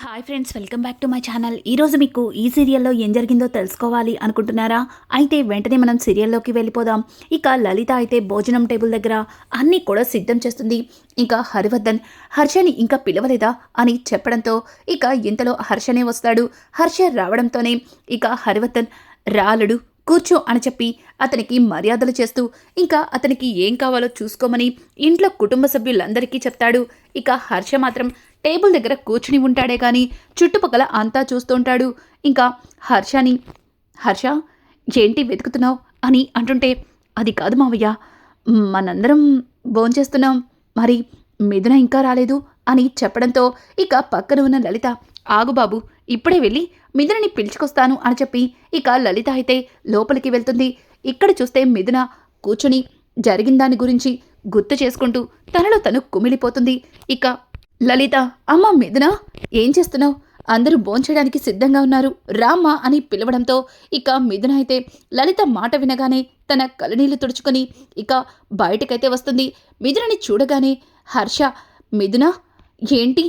Hi friends welcome back to my channel ఈరోజు మీకు ఈ సీరియల్లో ఏం జరిగిందో తెలుసుకోవాలి అనుకుంటున్నారా? అయితే వెంటనే మనం సీరియల్లోకి వెళ్ళిపోదాం. ఇక లలిత అయితే భోజనం టేబుల్ దగ్గర అన్నీ కూడా సిద్ధం చేస్తుంది. ఇంకా హరివర్ధన్ హర్షని ఇంకా పిలవలేదా అని చెప్పడంతో ఇక ఇంతలో హర్షనే వస్తాడు. హర్ష రావడంతోనే ఇక హరివర్ధన్ రాలుడు కూర్చో అని చెప్పి అతనికి మర్యాదలు చేస్తూ ఇంకా అతనికి ఏం కావాలో చూసుకోమని ఇంట్లో కుటుంబ సభ్యులందరికీ చెప్తాడు. ఇక హర్ష మాత్రం టేబుల్ దగ్గర కూర్చుని ఉంటాడే కానీ చుట్టుపక్కల అంతా చూస్తుంటాడు. ఇంకా హర్షని హర్ష ఏంటి వెతుకుతున్నావు? అని అంటుంటే అది కాదు మావయ్య మనందరం భోంచేస్తున్నాం మరి మిథున ఇంకా రాలేదు అని చెప్పడంతో ఇక పక్కన ఉన్న లలిత ఆగు బాబు ఇప్పుడే వెళ్ళి మిథునని పిలుచుకొస్తాను అని చెప్పి ఇక లలిత అయితే లోపలికి వెళ్తుంది. ఇక్కడ చూస్తే మిథున కూర్చుని జరిగిన దాని గురించి గుర్తు చేసుకుంటూ తనలో తను కుమిలిపోతుంది. ఇక లలిత అమ్మ మిథున ఏం చేస్తున్నావు? అందరూ భోంచేయడానికి సిద్ధంగా ఉన్నారు. రామ్మా అని పిలవడంతో ఇక మిథున అయితే లలిత మాట వినగానే తన కలనీళ్ళు తుడుచుకొని ఇక బయటకైతే వస్తుంది. మిథునని చూడగానే హర్ష మిథున ఏంటి?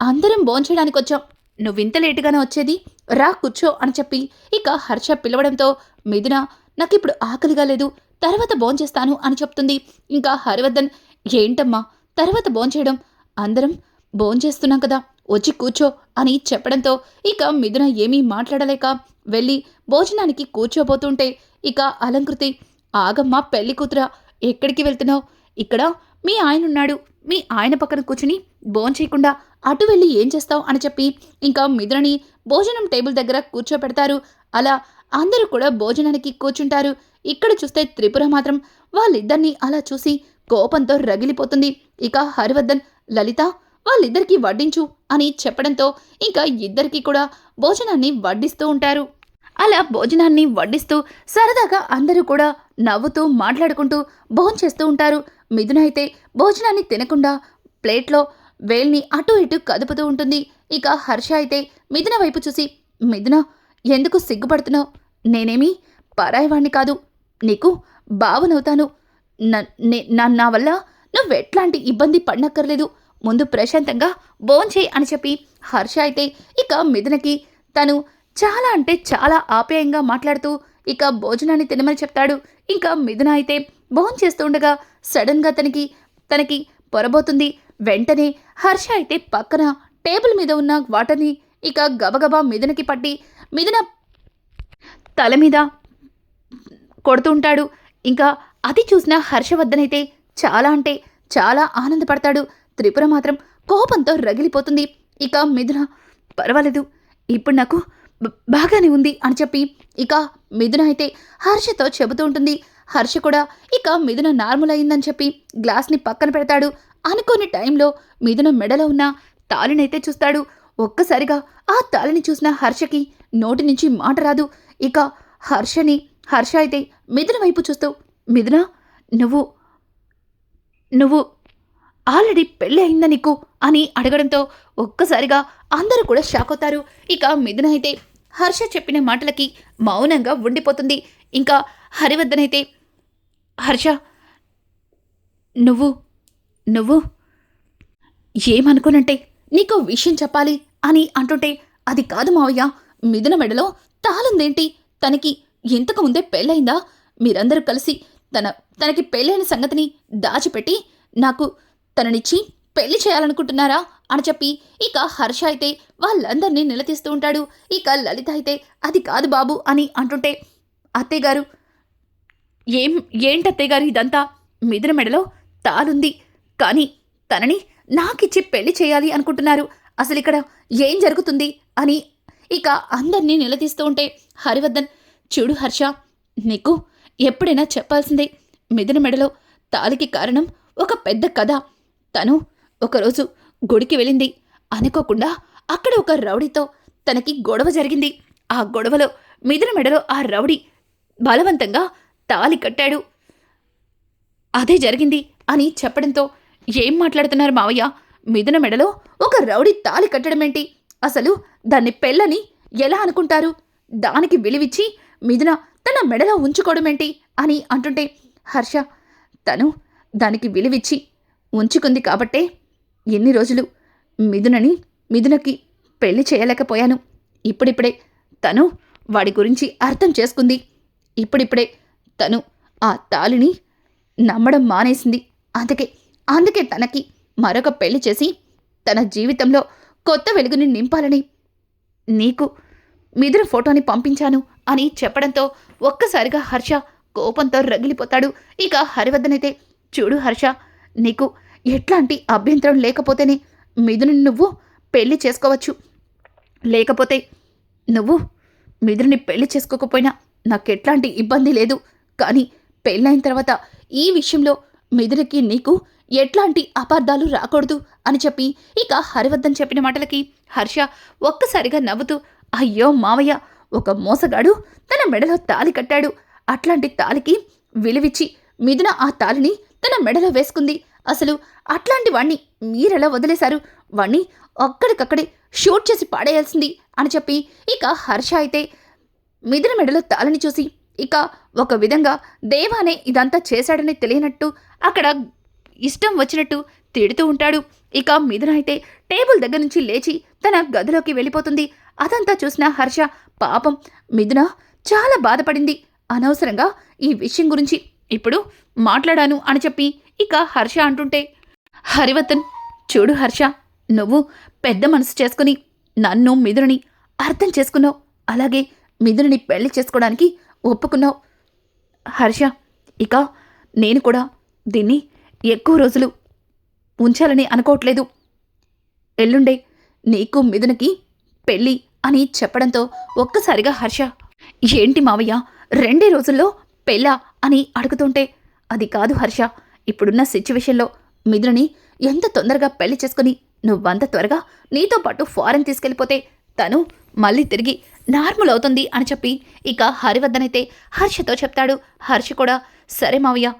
అందరం భోంచేయడానికి వచ్చాం. నువ్వింత లేటుగానే వచ్చేది? రా కూర్చో అని చెప్పి ఇక హర్ష పిలవడంతో మిథున నాకిప్పుడు ఆకలిగా లేదు. తర్వాత భోంచేస్తాను అని చెప్తుంది. ఇంకా హరివర్ధన్ ఏంటమ్మా? తర్వాత భోంచేయడం. అందరం భోంచేస్తున్నాం కదా వచ్చి కూర్చో అని చెప్పడంతో ఇక మిథున ఏమీ మాట్లాడలేక వెళ్ళి భోజనానికి కూర్చోబోతుంటే ఇక అలంకృతి ఆగమ్మ పెళ్ళి కూతుర ఎక్కడికి వెళ్తున్నావు? ఇక్కడ మీ ఆయన ఉన్నాడు మీ ఆయన పక్కన కూర్చుని భోంచేయకుండా అటు వెళ్ళి ఏం చేస్తావు? అని చెప్పి ఇంకా మిథునని భోజనం టేబుల్ దగ్గర కూర్చోపెడతారు అలా అందరూ కూడా భోజనానికి కూర్చుంటారు. ఇక్కడ చూస్తే త్రిపుర మాత్రం వాళ్ళిద్దరినీ అలా చూసి కోపంతో రగిలిపోతుంది. ఇక హరివర్ధన్ లలిత వాళ్ళిద్దరికీ వడ్డించు అని చెప్పడంతో ఇంకా ఇద్దరికీ కూడా భోజనాన్ని వడ్డిస్తూ ఉంటారు. అలా భోజనాన్ని వడ్డిస్తూ సరదాగా అందరూ కూడా నవ్వుతూ మాట్లాడుకుంటూ భోంచేస్తూ ఉంటారు. మిథున అయితే భోజనాన్ని తినకుండా ప్లేట్లో వేల్ని అటు ఇటు కదుపుతూ ఉంటుంది. ఇక హర్ష అయితే మిథున వైపు చూసి మిథున ఎందుకు సిగ్గుపడుతున్నావు? నేనేమి పరాయవాణ్ణి కాదు. నీకు బావనవుతాను. నా నా వల్ల నువ్వెట్లాంటి ఇబ్బంది పడనక్కర్లేదు. ముందు ప్రశాంతంగా భోంచేయి అని చెప్పి హర్ష అయితే ఇక మిథునకి తను చాలా అంటే చాలా ఆప్యాయంగా మాట్లాడుతూ ఇక భోజనాన్ని తినమని చెప్తాడు. ఇంకా మిథున అయితే భోంచేస్తూ ఉండగా సడన్గా తనకి తనకి పొరబోతుంది. వెంటనే హర్ష అయితే పక్కన టేబుల్ మీద ఉన్న వాటర్ని ఇక గబగబా మిథునకి పట్టి మిథున తల మీద కొడుతూ ఉంటాడు. ఇంకా అది చూసిన హర్షవర్ధన్ అయితే చాలా అంటే చాలా ఆనందపడతాడు. త్రిపుర మాత్రం కోపంతో రగిలిపోతుంది. ఇక మిథున పర్వాలేదు. ఇప్పుడు నాకు బాగానే ఉంది అని చెప్పి ఇక మిథున అయితే హర్షతో చెబుతూ ఉంటుంది. హర్ష కూడా ఇక మిథున నార్మల్ అయిందని చెప్పి గ్లాస్ని పక్కన పెడతాడు. అనుకోని టైంలో మిథున మెడలో ఉన్న తాళినైతే చూస్తాడు. ఒక్కసారిగా ఆ తాళిని చూసిన హర్షకి నోటి నుంచి మాట రాదు. ఇక హర్షని హర్ష అయితే మిథున వైపు చూస్తూ మిథున నువ్వు నువ్వు ఆల్రెడీ పెళ్ళి అయిందా నీకు? అని అడగడంతో ఒక్కసారిగా అందరూ కూడా షాక్ అవుతారు. ఇక మిథున అయితే హర్ష చెప్పిన మాటలకి మౌనంగా ఉండిపోతుంది. ఇంకా హరివర్ధనైతే హర్ష నువ్వు నువ్వు ఏమనుకోనంటే నీకు విషయం చెప్పాలి అని అంటుంటే అది కాదు మావయ్య మిథున మెడలో తాళందేంటి? తనకి ఇంతకు ముందే పెళ్ళయిందా? మీరందరూ కలిసి తన తనకి పెళ్ళైన సంగతిని దాచిపెట్టి నాకు తననిచ్చి పెళ్ళి చేయాలనుకుంటున్నారా? అని చెప్పి ఇక హర్ష అయితే వాళ్ళందరినీ నిలదీస్తూ ఉంటాడు. ఇక లలిత అయితే అది కాదు బాబు అని అంటుంటే అత్తయ్య గారు ఏం ఏంటి అత్తయ్య గారు ఇదంతా? మిదిన మెడలో తాలుంది. కానీ తనని నాకిచ్చి పెళ్ళి చేయాలి అనుకుంటున్నారు. అసలు ఇక్కడ ఏం జరుగుతుంది? అని ఇక అందరినీ నిలదీస్తూ ఉంటే హరివర్ధన్ చూడు హర్ష నీకు ఎప్పుడైనా చెప్పాల్సిందే మిదిన మెడలో తాలికి కారణం ఒక పెద్ద కథ. తను ఒకరోజు గుడికి వెళ్ళింది. అనుకోకుండా అక్కడ ఒక రౌడీతో తనకి గొడవ జరిగింది. ఆ గొడవలో మిథున మెడలో ఆ రౌడీ బలవంతంగా తాలి కట్టాడు. అదే జరిగింది అని చెప్పడంతో ఏం మాట్లాడుతున్నారు మావయ్య? మిథున మెడలో ఒక రౌడీ తాలి కట్టడమేంటి అసలు దాన్ని పెళ్ళని ఎలా అనుకుంటారు? దానికి విలువిచ్చి మిథున తన మెడలో ఉంచుకోవడమేంటి అని అంటుంటే హర్ష తను దానికి విలువిచ్చి ఉంచుకుంది కాబట్టే ఎన్ని రోజులు మిథునని మిథునకి పెళ్ళి చేయలేకపోయాను. ఇప్పుడిప్పుడే తను వాడి గురించి అర్థం చేసుకుంది. ఇప్పుడిప్పుడే తను ఆ తాళిని నమ్మడం మానేసింది. అందుకే అందుకే తనకి మరొక పెళ్ళి చేసి తన జీవితంలో కొత్త వెలుగుని నింపాలని నీకు మిథున ఫోటోని పంపించాను అని చెప్పడంతో ఒక్కసారిగా హర్ష కోపంతో రగిలిపోతాడు. ఇక హరివర్ధనైతే చూడు హర్ష నీకు ఎట్లాంటి అభ్యంతరం లేకపోతేనే మిథుని నువ్వు పెళ్ళి చేసుకోవచ్చు. లేకపోతే నువ్వు మిథుని పెళ్ళి చేసుకోకపోయినా నాకు ఎట్లాంటి ఇబ్బంది లేదు. కానీ పెళ్ళైన తర్వాత ఈ విషయంలో మిథునికి నీకు ఎట్లాంటి అపార్థాలు రాకూడదు అని చెప్పి ఇక హరివర్ధన్ చెప్పిన మాటలకి హర్ష ఒక్కసారిగా నవ్వుతూ అయ్యో మావయ్య ఒక మోసగాడు తన మెడలో తాలి కట్టాడు. అట్లాంటి తాలికి విలువిచ్చి మిథున ఆ తాలిని తన మెడలో వేసుకుంది. అసలు అట్లాంటి వాణ్ణి మీరెలా వదిలేశారు? వాణ్ణి అక్కడికక్కడే షూట్ చేసి పాడేయాల్సింది అని చెప్పి ఇక హర్ష అయితే మిదిన మెడలో తాళని చూసి ఇక ఒక విధంగా దేవానే ఇదంతా చేశాడని తెలియనట్టు అక్కడ ఇష్టం వచ్చినట్టు తిడుతూ ఉంటాడు. ఇక మిథున అయితే టేబుల్ దగ్గర నుంచి లేచి తన గదిలోకి వెళ్ళిపోతుంది. అదంతా చూసిన హర్ష పాపం మిథున చాలా బాధపడింది. అనవసరంగా ఈ విషయం గురించి ఇప్పుడు మాట్లాడాను అని చెప్పి ఇక హర్ష అంటుంటే హరివర్ధన్ చూడు హర్ష నువ్వు పెద్ద మనసు చేసుకుని నన్ను మిదురుని అర్థం చేసుకున్నావు. అలాగే మిదురుని పెళ్ళి చేసుకోవడానికి ఒప్పుకున్నావు. హర్ష ఇక నేను కూడా దీన్ని ఎక్కువ రోజులు ఉంచాలని అనుకోవట్లేదు. ఎల్లుండే నీకు మిథునకి పెళ్ళి అని చెప్పడంతో ఒక్కసారిగా హర్ష ఏంటి మావయ్య రెండే రోజుల్లో పెళ్ళా అని అడుగుతుంటే అది కాదు హర్ష ఇప్పుడున్న సిచ్యువేషన్లో మిథునని ఎంత తొందరగా పెళ్ళి చేసుకుని నువ్వంత త్వరగా నీతో పాటు ఫారెన్ తీసుకెళ్ళిపోతే తను మళ్ళీ తిరిగి నార్మల్ అవుతుంది అని చెప్పి ఇక హరివర్ధనైతే హర్షతో చెప్తాడు. హర్ష కూడా సరే మావయ్య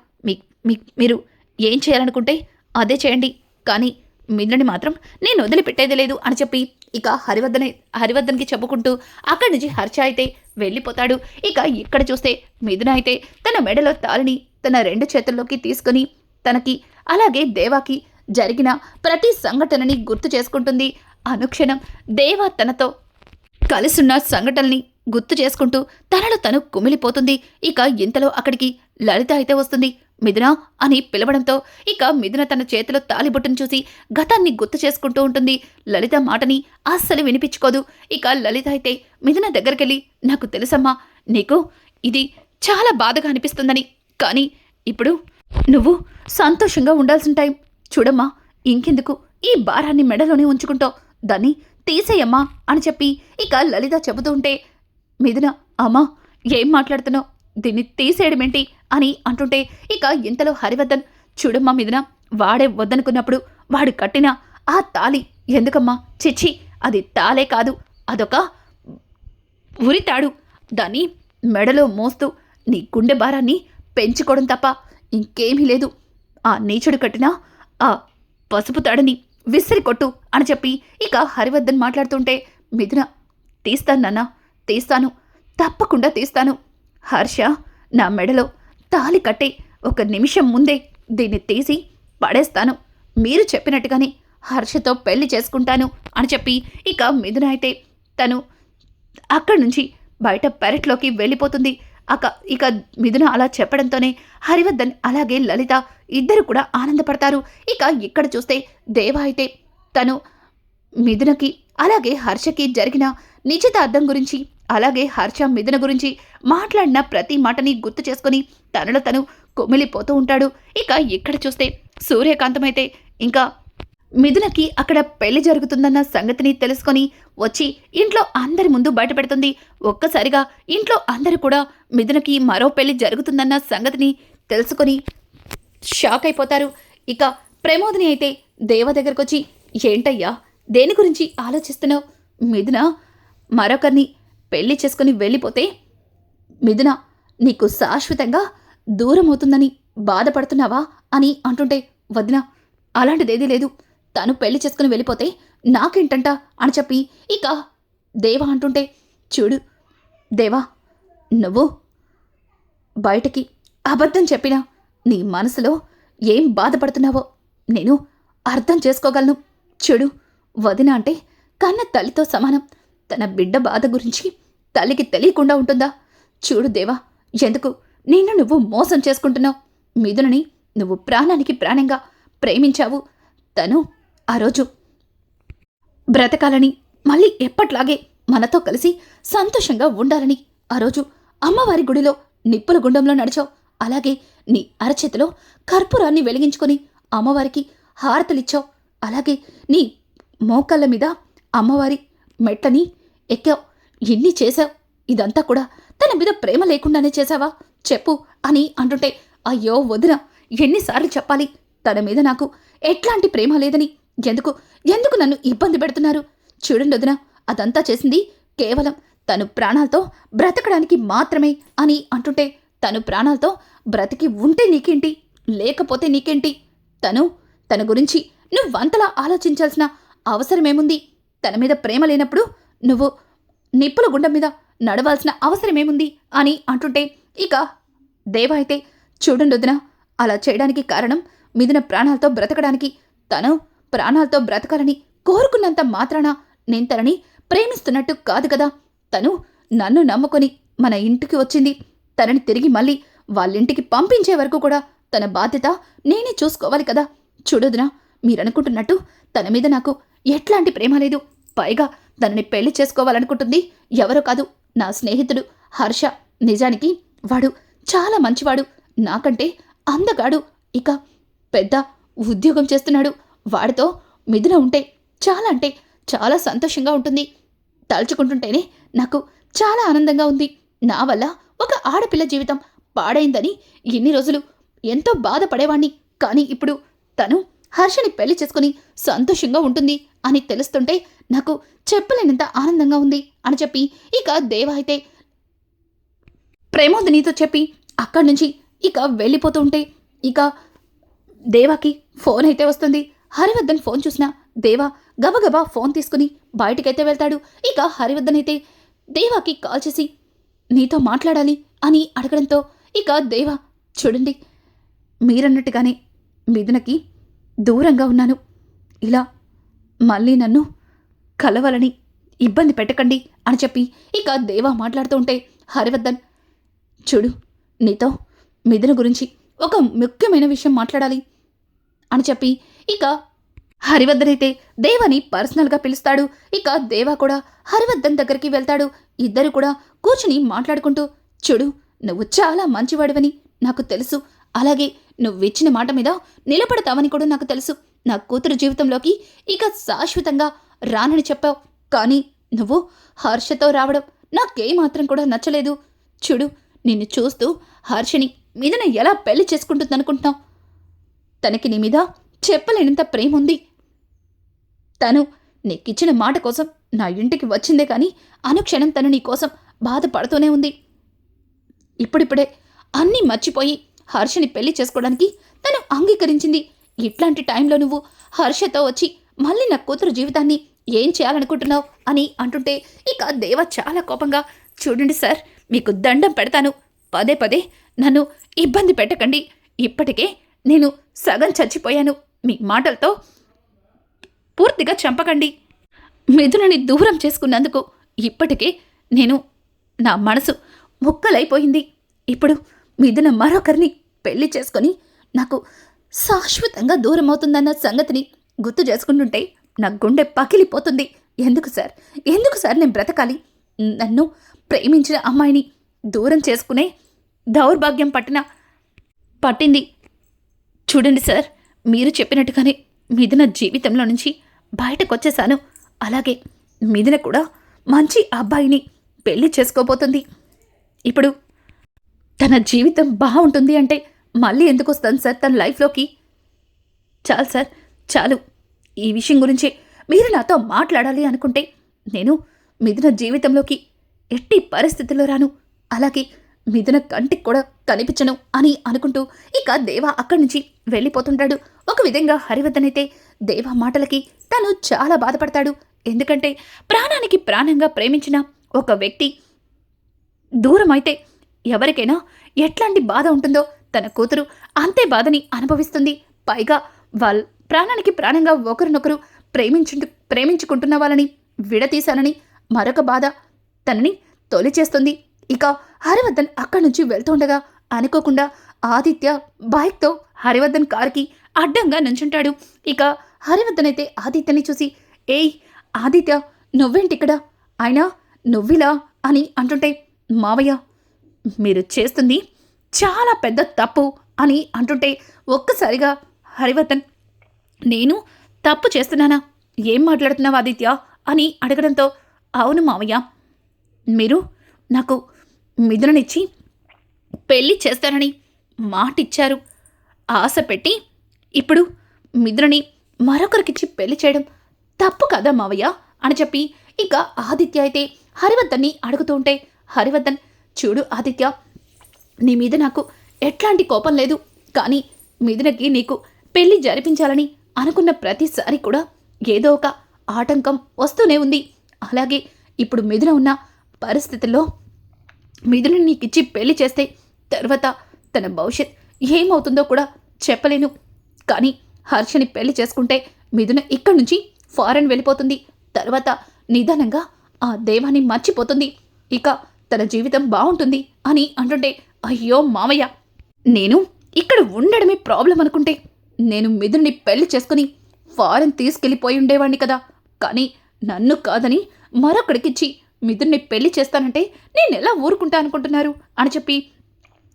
మీ మీరు ఏం చేయాలనుకుంటే అదే చేయండి. కానీ మిథునని మాత్రం నేను వదిలిపెట్టేది లేదు అని చెప్పి ఇక హరివర్ధన హరివర్ధన్కి చెప్పుకుంటూ అక్కడి నుంచి హర్ష అయితే వెళ్ళిపోతాడు. ఇక ఇక్కడ చూస్తే మిథున అయితే తన మెడలో తాలిని తన రెండు చేతుల్లోకి తీసుకుని తనకి అలాగే దేవాకి జరిగిన ప్రతి సంఘటనని గుర్తు చేసుకుంటుంది. అనుక్షణం దేవా తనతో కలిసున్న సంఘటనని గుర్తు చేసుకుంటూ తనలో తను కుమిలిపోతుంది. ఇక ఇంతలో అక్కడికి లలిత అయితే వస్తుంది. మిథున అని పిలవడంతో ఇక మిథున తన చేతిలో తాలిబొట్టును చూసి గతాన్ని గుర్తు చేసుకుంటూ ఉంటుంది. లలిత మాటని అస్సలు వినిపించుకోదు. ఇక లలిత అయితే మిథున దగ్గరికెళ్ళి నాకు తెలుసమ్మా నీకు ఇది చాలా బాధగా అనిపిస్తుందని కానీ ఇప్పుడు నువ్వు సంతోషంగా ఉండాల్సిన టైం. చూడమ్మా ఇంకెందుకు? ఈ భారాన్ని మెడలోనే ఉంచుకుంటావు. దాన్ని తీసేయమ్మా అని చెప్పి ఇక లలిత చెబుతూ ఉంటే మిథున అమ్మా ఏం మాట్లాడుతున్నావు? దీన్ని తీసేయడమేంటి అని అంటుంటే ఇక ఇంతలో హరివర్ధన్ చూడమ్మా మిథున వాడే వద్దనుకున్నప్పుడు వాడు కట్టిన ఆ తాలి ఎందుకమ్మా? చిచ్చి అది తాలే కాదు అదొక ఉరితాడు. దాన్ని మెడలో మోస్తూ నీ గుండె భారాన్ని పెంచుకోవడం తప్ప ఇంకేమీ లేదు. ఆ నీచుడు కట్టిన ఆ పసుపు తాడని విసిరి కొట్టు అని చెప్పి ఇక హరివర్ధన్ మాట్లాడుతుంటే మిథున తీస్తాను నాన్న తీస్తాను తప్పకుండా తీస్తాను. హర్ష నా మెడలో తాలి కట్టే ఒక నిమిషం ముందే దీన్ని తీసి పడేస్తాను. మీరు చెప్పినట్టుగానే హర్షతో పెళ్ళి చేసుకుంటాను అని చెప్పి ఇక మిథున అయితే తను అక్కడి నుంచి బయట పెరట్లోకి వెళ్ళిపోతుంది. అక ఇక మిథున అలా చెప్పడంతోనే హరివర్ధన్ అలాగే లలిత ఇద్దరు కూడా ఆనందపడతారు. ఇక ఇక్కడ చూస్తే దేవ అయితే తను మిథునకి అలాగే హర్షకి జరిగిన నిశ్చితార్థం గురించి అలాగే హర్ష మిథున గురించి మాట్లాడిన ప్రతి మాటని గుర్తు చేసుకొని తనలో తను కుమిలిపోతూ ఉంటాడు. ఇక ఇక్కడ చూస్తే సూర్యకాంతం అయితే ఇంకా మిథునకి అక్కడ పెళ్ళి జరుగుతుందన్న సంగతిని తెలుసుకొని వచ్చి ఇంట్లో అందరి ముందు బయటపెడుతుంది. ఒక్కసారిగా ఇంట్లో అందరూ కూడా మిథునకి మరో పెళ్ళి జరుగుతుందన్న సంగతిని తెలుసుకొని షాక్ అయిపోతారు. ఇక ప్రమోదిని అయితే దేవ దగ్గరకు వచ్చి ఏంటయ్యా దేని గురించి ఆలోచిస్తున్నావు? మిథున మరొకరిని పెళ్ళి చేసుకుని వెళ్ళిపోతే మిథున నీకు శాశ్వతంగా దూరం అవుతుందని బాధపడుతున్నావా? అని అంటుంటే వదిన అలాంటిదేదీ లేదు. తను పెళ్ళి చేసుకుని వెళ్ళిపోతే నాకేంటంట అని చెప్పి ఇక దేవా అంటుంటే చూడు దేవా నువ్వు బయటకి అబద్ధం చెప్పినా నీ మనసులో ఏం బాధపడుతున్నావో నేను అర్థం చేసుకోగలను. చూడు వదిన అంటే కన్న తల్లితో సమానం. తన బిడ్డ బాధ గురించి తల్లికి తెలియకుండా ఉంటుందా? చూడు దేవా ఎందుకు నిన్ను నువ్వు మోసం చేసుకుంటున్నావు? మిథునని నువ్వు ప్రాణానికి ప్రాణంగా ప్రేమించావు. తను ఆ రోజు బ్రతకాలని మళ్ళీ ఎప్పట్లాగే మనతో కలిసి సంతోషంగా ఉండాలని ఆ రోజు అమ్మవారి గుడిలో నిప్పుల గుండంలో నడిచావు. అలాగే నీ అరచేతిలో కర్పూరాన్ని వెలిగించుకొని అమ్మవారికి హారతలిచ్చావు. అలాగే నీ మోకాళ్ళ మీద అమ్మవారి మెట్లని ఎక్కావు. ఎన్ని చేశావు. ఇదంతా కూడా తన మీద ప్రేమ లేకుండానే చేశావా? చెప్పు అని అంటుంటే అయ్యో వదిన ఎన్నిసార్లు చెప్పాలి? తన మీద నాకు ఎట్లాంటి ప్రేమ లేదని ఎందుకు? ఎందుకు నన్ను ఇబ్బంది పెడుతున్నారు? చూడండి వదిన అదంతా చేసింది కేవలం తను ప్రాణాలతో బ్రతకడానికి మాత్రమే అని అంటుంటే తను ప్రాణాలతో బ్రతికి ఉంటే నీకేంటి? లేకపోతే నీకేంటి? తను తన గురించి నువ్వంతలా ఆలోచించాల్సిన అవసరమేముంది? తన మీద ప్రేమ లేనప్పుడు నువ్వు నిప్పుల గుండం మీద నడవాల్సిన అవసరమేముంది? అని అంటుంటే ఇక దేవ అయితే చూడండి వదిన అలా చేయడానికి కారణం మిదిన ప్రాణాలతో బ్రతకడానికి తను ప్రాణాలతో బ్రతకాలని కోరుకున్నంత మాత్రాన నేను తనని ప్రేమిస్తున్నట్టు కాదు కదా. తను నన్ను నమ్ముకొని మన ఇంటికి వచ్చింది. తనని తిరిగి మళ్ళీ వాళ్ళింటికి పంపించే వరకు కూడా తన బాధ్యత నేనే చూసుకోవాలి కదా. చూడదునా మీరనుకుంటున్నట్టు తన మీద నాకు ఎట్లాంటి ప్రేమ లేదు. పైగా తనని పెళ్ళి చేసుకోవాలనుకుంటుంది ఎవరో కాదు. నా స్నేహితుడు హర్ష. నిజానికి వాడు చాలా మంచివాడు. నాకంటే అందగాడు. ఇక పెద్ద ఉద్యోగం చేస్తున్నాడు. వాడితో మిథున ఉంటే చాలా అంటే చాలా సంతోషంగా ఉంటుంది. తలుచుకుంటుంటేనే నాకు చాలా ఆనందంగా ఉంది. నా వల్ల ఒక ఆడపిల్ల జీవితం పాడైందని ఎన్ని రోజులు ఎంతో బాధపడేవాణ్ణి. కానీ ఇప్పుడు తను హర్షని పెళ్ళి చేసుకుని సంతోషంగా ఉంటుంది అని తెలుస్తుంటే నాకు చెప్పలేనంత ఆనందంగా ఉంది అని చెప్పి ఇక దేవ అయితే ప్రేమోదినితో చెప్పి అక్కడి నుంచి ఇక వెళ్ళిపోతుంటే ఇక దేవాకి ఫోన్ అయితే వస్తుంది. హరివర్ధన్ ఫోన్ చూసిన దేవా గబగబా ఫోన్ తీసుకుని బయటికైతే వెళ్తాడు. ఇక హరివర్ధన్ అయితే దేవాకి కాల్ చేసి నీతో మాట్లాడాలి అని అడగడంతో ఇక దేవా చూడండి మీరన్నట్టుగానే మిథునకి దూరంగా ఉన్నాను. ఇలా మళ్ళీ నన్ను కలవాలని ఇబ్బంది పెట్టకండి అని చెప్పి ఇక దేవా మాట్లాడుతూ ఉంటే హరివర్ధన్ చూడు నీతో మిథున గురించి ఒక ముఖ్యమైన విషయం మాట్లాడాలి అని చెప్పి ఇక హరివర్ధన్ అయితే దేవని పర్సనల్గా పిలుస్తాడు. ఇక దేవ కూడా హరివర్ధన్ దగ్గరికి వెళ్తాడు. ఇద్దరు కూడా కూర్చుని మాట్లాడుకుంటూ చూడు నువ్వు చాలా మంచివాడివని నాకు తెలుసు. అలాగే నువ్విచ్చిన మాట మీద నిలబడతావని కూడా నాకు తెలుసు. నా కూతురు జీవితంలోకి ఇక శాశ్వతంగా రానని చెప్పావు. కానీ నువ్వు హర్షతో రావడం నాకేమాత్రం కూడా నచ్చలేదు. చూడు నిన్ను చూస్తూ హర్షని మీదన ఎలా పెళ్ళి చేసుకుంటుందనుకుంటున్నావు? తనకి నీ మీద చెప్పలేనంత ప్రేమ ఉంది తను నీకిచ్చిన మాట కోసం నా ఇంటికి వచ్చిందే కానీ అనుక్షణం తను నీ కోసం బాధపడుతూనే ఉంది. ఇప్పుడిప్పుడే అన్నీ మర్చిపోయి హర్షని పెళ్ళి చేసుకోవడానికి తను అంగీకరించింది. ఇట్లాంటి టైంలో నువ్వు హర్షతో వచ్చి మళ్ళీ నా కూతురు జీవితాన్ని ఏం చేయాలనుకుంటున్నావు అని అంటుంటే ఇక దేవ చాలా కోపంగా చూడండి సార్ మీకు దండం పెడతాను. పదే పదే నన్ను ఇబ్బంది పెట్టకండి. ఇప్పటికే నేను సగం చచ్చిపోయాను. మీ మాటలతో పూర్తిగా చంపకండి. మిథునని దూరం చేసుకున్నందుకు ఇప్పటికే నేను నా మనసు ముక్కలైపోయింది. ఇప్పుడు మిథున మరొకరిని పెళ్ళి చేసుకొని నాకు శాశ్వతంగా దూరం అవుతుందన్న సంగతిని గుర్తు చేసుకుంటుంటే నా గుండె పగిలిపోతుంది. ఎందుకు సార్? ఎందుకు సార్ నేను బ్రతకాలి? నన్ను ప్రేమించిన అమ్మాయిని దూరం చేసుకునే దౌర్భాగ్యం పట్టిన పట్టింది. చూడండి సార్ మీరు చెప్పినట్టుగానే మిథున జీవితంలో నుంచి బయటకు వచ్చేసాను అలాగే మిథున కూడా మంచి అబ్బాయిని పెళ్ళి చేసుకోబోతుంది. ఇప్పుడు తన జీవితం బాగుంటుంది అంటే మళ్ళీ ఎందుకు వస్తాను సార్ తన లైఫ్లోకి? చాలు సార్ చాలు. ఈ విషయం గురించి మీరు నాతో మాట్లాడాలి అనుకుంటే నేను మిథున జీవితంలోకి ఎట్టి పరిస్థితుల్లో రాను. అలాగే మిథున కంటికి కూడా కనిపించను అని అనుకుంటూ ఇక దేవ అక్కడి నుంచి వెళ్ళిపోతుంటాడు. ఒక విధంగా హరివర్ధనైతే దేవ మాటలకి తను చాలా బాధపడతాడు. ఎందుకంటే ప్రాణానికి ప్రాణంగా ప్రేమించిన ఒక వ్యక్తి దూరం అయితే ఎవరికైనా ఎట్లాంటి బాధ ఉంటుందో తన కూతురు అంతే బాధని అనుభవిస్తుంది. పైగా వాళ్ళ ప్రాణానికి ప్రాణంగా ఒకరినొకరు ప్రేమించు ప్రేమించుకుంటున్న వాళ్ళని విడతీశానని మరొక బాధ తనని తొలి చేస్తుంది ఇక హరివర్ధన్ అక్కడి నుంచి వెళ్తుండగా అనుకోకుండా ఆదిత్య బైక్తో హరివర్ధన్ కారుకి అడ్డంగా నుంచుంటాడు. ఇక హరివర్ధన్ అయితే ఆదిత్యని చూసి ఏయ్ ఆదిత్య నువ్వేంటిక్కడ అయినా నువ్విలా? అని అంటుంటే మావయ్య మీరు చేస్తుంది చాలా పెద్ద తప్పు అని అంటుంటే ఒక్కసారిగా హరివర్ధన్ నేను తప్పు చేస్తున్నానా? ఏం మాట్లాడుతున్నావు ఆదిత్య? అని అడగడంతో అవును మావయ్య మీరు నాకు మిథుననిచ్చి పెళ్ళి చేస్తానని మాటిచ్చారు. ఆశ పెట్టి ఇప్పుడు మిథునని మరొకరికిచ్చి పెళ్ళి చేయడం తప్పు కదా మావయ్య? అని చెప్పి ఇక ఆదిత్య అయితే హరివర్ధన్ని అడుగుతూ ఉంటే హరివర్ధన్ చూడు ఆదిత్య నీ మీద నాకు ఎట్లాంటి కోపం లేదు. కానీ మిథునకి నీకు పెళ్ళి జరిపించాలని అనుకున్న ప్రతిసారి కూడా ఏదో ఒక ఆటంకం వస్తూనే ఉంది. అలాగే ఇప్పుడు మిథున ఉన్న పరిస్థితుల్లో మిథున నీకిచ్చి పెళ్ళి చేస్తే తర్వాత తన భవిష్యత్ ఏమవుతుందో కూడా చెప్పలేను. కానీ హర్షని పెళ్ళి చేసుకుంటే మిథున ఇక్కడి నుంచి ఫారెన్ వెళ్ళిపోతుంది. తర్వాత నిదానంగా ఆ దేవాన్ని మర్చిపోతుంది. ఇక తన జీవితం బాగుంటుంది అని అంటుంటే అయ్యో మామయ్య నేను ఇక్కడ ఉండడమే ప్రాబ్లం అనుకుంటే నేను మిథున్ని పెళ్ళి చేసుకుని ఫారెన్ తీసుకెళ్ళిపోయి ఉండేవాడిని కదా. కానీ నన్ను కాదని మరొకడికిచ్చి మిథున్ని పెళ్ళి చేస్తానంటే నేను ఎలా ఊరుకుంటా అనుకుంటున్నారు? అని చెప్పి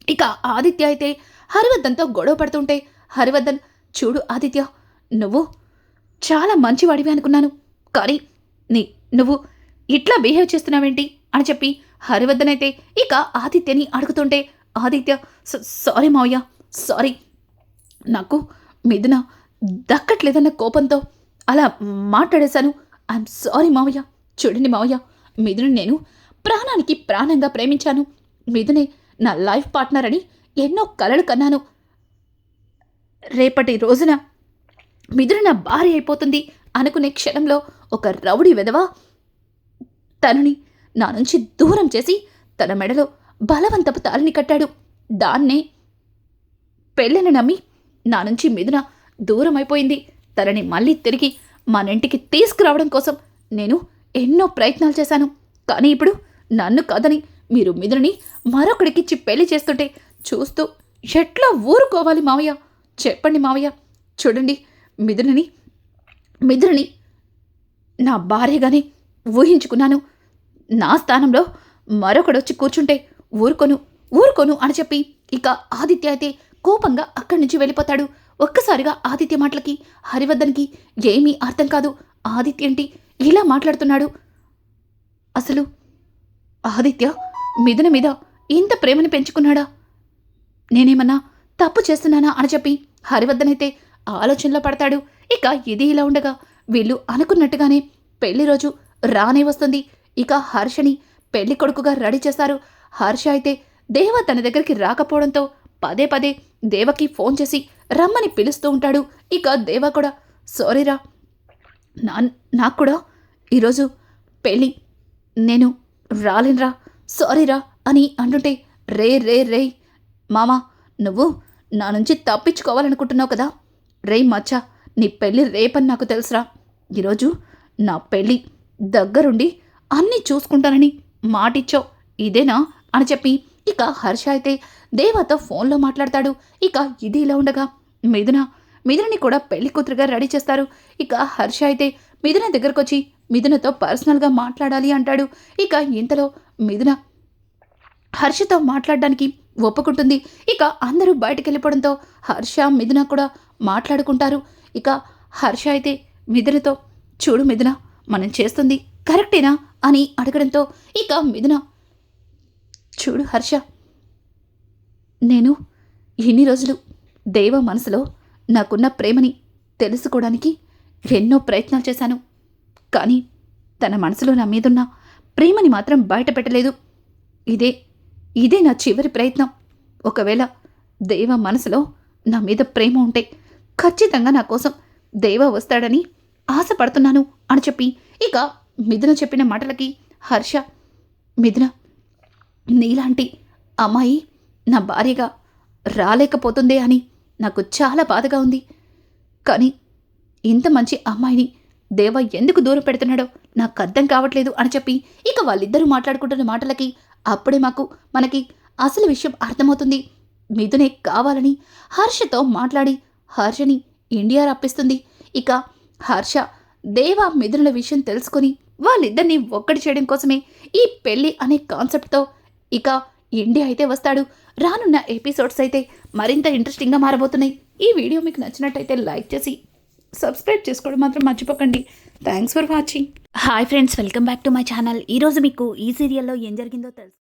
ఇక ఆదిత్య అయితే హరివర్ధన్తో గొడవ పడుతుంటే హరివర్ధన్ చూడు ఆదిత్య నువ్వు చాలా మంచివాడివి అనుకున్నాను. కానీ నీ నువ్వు ఇట్లా బిహేవ్ చేస్తున్నావేంటి? అని చెప్పి హరివర్ధన్ అయితే ఇక ఆదిత్యని అడుగుతుంటే ఆదిత్య "స- సారీ మావయ్య సారీ. నాకు మిథున దక్కట్లేదన్న కోపంతో అలా మాట్లాడేశాను. ఐఎమ్ సారీ మావయ్య చూడండి మావయ్య మిథుని నేను ప్రాణానికి ప్రాణంగా ప్రేమించాను. మిథునే నా లైఫ్ పార్ట్నర్ అని ఎన్నో కలలు కన్నాను. రేపటి రోజున మిథున నా భార్య అయిపోతుంది అనుకునే క్షణంలో ఒక రౌడీ వెధవ తనని నా నుంచి దూరం చేసి తన మెడలో బలవంతపు తాలిని కట్టాడు. దాన్నే పెళ్ళని నమ్మి నా నుంచి మిథున దూరం అయిపోయింది తనని మళ్ళీ తిరిగి మన ఇంటికి తీసుకురావడం కోసం నేను ఎన్నో ప్రయత్నాలు చేశాను. కానీ ఇప్పుడు నన్ను కాదని మీరు మిథునని మరొకడికిచ్చి పెళ్ళి చేస్తుంటే చూస్తూ ఎట్లా ఊరుకోవాలి మావయ్య? చెప్పండి మావయ్య. చూడండి మిథునని మిథునని నా భార్యగానే ఊహించుకున్నాను. నా స్థానంలో మరొకడొచ్చి కూర్చుంటే ఊరుకోను ఊరుకోను అని చెప్పి ఇక ఆదిత్య అయితే కోపంగా అక్కడి నుంచి వెళ్ళిపోతాడు. ఒక్కసారిగా ఆదిత్య మాటలకి హరివర్ధన్కి ఏమీ అర్థం కాదు. ఆదిత్య ఏంటి ఇలా మాట్లాడుతున్నాడు? అసలు ఆదిత్య మిథున మీద ఇంత ప్రేమని పెంచుకున్నాడా? నేనేమన్నా తప్పు చేస్తున్నానా అని చెప్పి హరివర్ధనైతే ఆలోచనలో పడతాడు. ఇక ఇది ఇలా ఉండగా వీళ్ళు అనుకున్నట్టుగానే పెళ్ళి రోజు రానే వస్తుంది. ఇక హర్షని పెళ్ళి కొడుకుగా రెడీ చేస్తారు. హర్ష అయితే దేవ తన దగ్గరికి రాకపోవడంతో పదే పదే దేవకి ఫోన్ చేసి రమ్మని పిలుస్తూ ఉంటాడు. ఇక దేవ కూడా సారీరా నా నాకు కూడా ఈరోజు పెళ్ళి. నేను రాలేనురా సారీరా అని అంటుంటే రే రే రే మామా నువ్వు నా నుంచి తప్పించుకోవాలనుకుంటున్నావు కదా. రే మచ్చ నీ పెళ్ళి రేపని నాకు తెలుసురా. ఈరోజు నా పెళ్ళి దగ్గరుండి అన్నీ చూసుకుంటానని మాటిచ్చావు. ఇదేనా అని చెప్పి ఇక హర్ష అయితే దేవతో ఫోన్లో మాట్లాడతాడు. ఇక ఇది ఇలా ఉండగా మిథున మిథునని కూడా పెళ్ళి కూతురుగా రెడీ చేస్తారు. ఇక హర్ష అయితే మిథున దగ్గరకు వచ్చి మిథునతో పర్సనల్గా మాట్లాడాలి అంటాడు. ఇక ఇంతలో మిథున హర్షతో మాట్లాడడానికి ఒప్పుకుంటుంది. ఇక అందరూ బయటకు వెళ్ళిపోవడంతో హర్ష మిథున కూడా మాట్లాడుకుంటారు. ఇక హర్ష అయితే మిథునతో చూడు మిథున మనం చేస్తుంది కరెక్టేనా? అని అడగడంతో ఇక మిథున చూడు హర్ష నేను ఇన్ని రోజులు దేవ మనసులో నాకున్న ప్రేమని తెలుసుకోవడానికి ఎన్నో ప్రయత్నాలు చేశాను. కానీ తన మనసులో నా మీదున్న ప్రేమని మాత్రం బయట పెట్టలేదు ఇదే ఇదే నా చివరి ప్రయత్నం. ఒకవేళ దేవ మనసులో నా మీద ప్రేమ ఉంటే ఖచ్చితంగా నా కోసం దేవ వస్తాడని ఆశపడుతున్నాను అని చెప్పి ఇక మిథున చెప్పిన మాటలకి హర్ష మిథున నీలాంటి అమ్మాయి నా భార్యగా రాలేకపోతుందే అని నాకు చాలా బాధగా ఉంది. కానీ ఇంత మంచి అమ్మాయిని దేవ ఎందుకు దూరం పెడుతున్నాడో నాకు అర్థం కావట్లేదు అని చెప్పి ఇక వాళ్ళిద్దరూ మాట్లాడుకుంటున్న మాటలకి అప్పుడే మాకు మనకి అసలు విషయం అర్థమవుతుంది. మిథునే కావాలని హర్షతో మాట్లాడి హర్షని ఇండియా రప్పిస్తుంది ఇక హర్ష దేవ మిథునుల విషయం తెలుసుకొని వాళ్ళిద్దరిని ఒక్కటి చేయడం కోసమే ఈ పెళ్ళి అనే కాన్సెప్ట్తో ఇక ఇండియా అయితే వస్తాడు? రానున్న ఎపిసోడ్స్ అయితే మరింత ఇంట్రెస్టింగ్గా మారబోతున్నాయి. ఈ వీడియో మీకు నచ్చినట్టయితే లైక్ చేసి సబ్స్క్రైబ్ చేసుకోవడం మాత్రం మర్చిపోకండి. Thanks for watching hi friends welcome back to my channel ఈరోజు మీకు ఈ సీరియల్లో ఏం జరిగిందో తెలుసు.